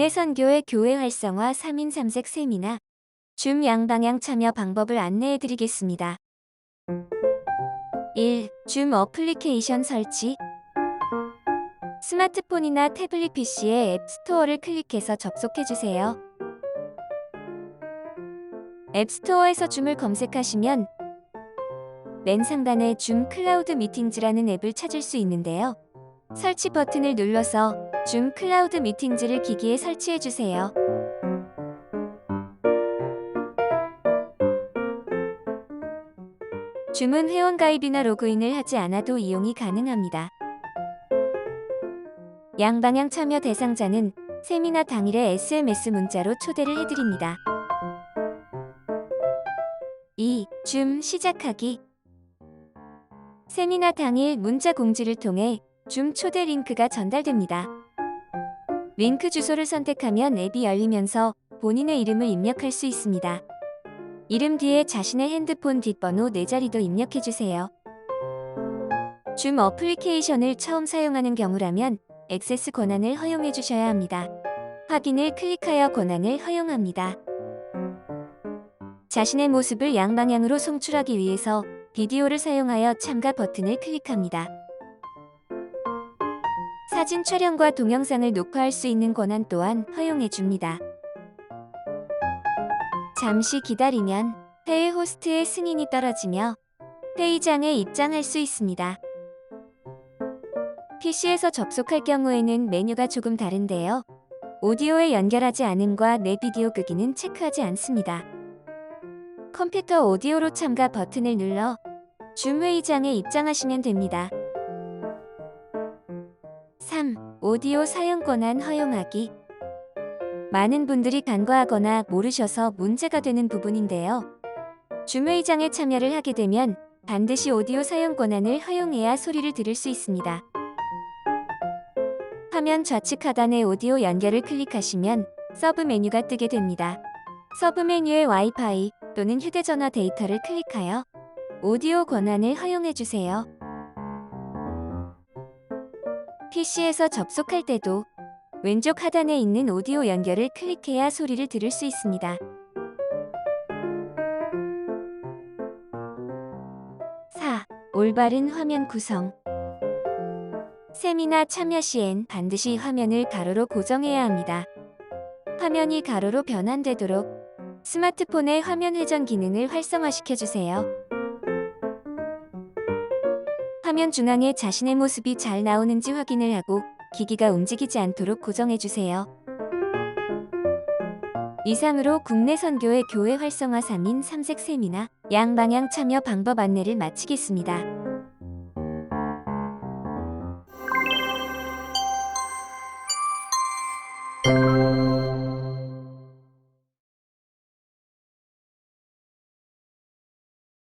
국내 선교회 교회 활성화 3인 3색 세미나 줌 양방향 참여 방법을 안내해 드리겠습니다. 1. 줌 어플리케이션 설치 스마트폰이나 태블릿 PC의 앱 스토어를 클릭해서 접속해 주세요. 앱 스토어에서 줌을 검색하시면 맨 상단에 줌 클라우드 미팅즈라는 앱을 찾을 수 있는데요. 설치 버튼을 눌러서 줌 클라우드 미팅즈를 기기에 설치해 주세요. 줌은 회원 가입이나 로그인을 하지 않아도 이용이 가능합니다. 양방향 참여 대상자는 세미나 당일에 SMS 문자로 초대를 해드립니다. 2. 줌 시작하기 세미나 당일 문자 공지를 통해 줌 초대 링크가 전달됩니다. 링크 주소를 선택하면 앱이 열리면서 본인의 이름을 입력할 수 있습니다. 이름 뒤에 자신의 핸드폰 뒷번호 4자리도 입력해 주세요. 줌 어플리케이션을 처음 사용하는 경우라면 액세스 권한을 허용해 주셔야 합니다. 확인을 클릭하여 권한을 허용합니다. 자신의 모습을 양방향으로 송출하기 위해서 비디오를 사용하여 참가 버튼을 클릭합니다. 사진 촬영과 동영상을 녹화할 수 있는 권한 또한 허용해 줍니다. 잠시 기다리면 회의 호스트의 승인이 떨어지며 회의장에 입장할 수 있습니다. PC에서 접속할 경우에는 메뉴가 조금 다른데요. 오디오에 연결하지 않음과 내 비디오 끄기는 체크하지 않습니다. 컴퓨터 오디오로 참가 버튼을 눌러 줌 회의장에 입장하시면 됩니다. 3. 오디오 사용 권한 허용하기 많은 분들이 간과하거나 모르셔서 문제가 되는 부분인데요. 줌 회의장에 참여를 하게 되면 반드시 오디오 사용 권한을 허용해야 소리를 들을 수 있습니다. 화면 좌측 하단의 오디오 연결을 클릭하시면 서브 메뉴가 뜨게 됩니다. 서브 메뉴의 와이파이 또는 휴대전화 데이터를 클릭하여 오디오 권한을 허용해 주세요. PC에서 접속할 때도 왼쪽 하단에 있는 오디오 연결을 클릭해야 소리를 들을 수 있습니다. 4. 올바른 화면 구성 세미나 참여 시엔 반드시 화면을 가로로 고정해야 합니다. 화면이 가로로 변환되도록 스마트폰의 화면 회전 기능을 활성화시켜 주세요. 화면 중앙에 자신의 모습이 잘 나오는지 확인을 하고 기기가 움직이지 않도록 고정해 주세요. 이상으로 국내 선교의 교회 활성화 3인 3색 세미나 양방향 참여 방법 안내를 마치겠습니다.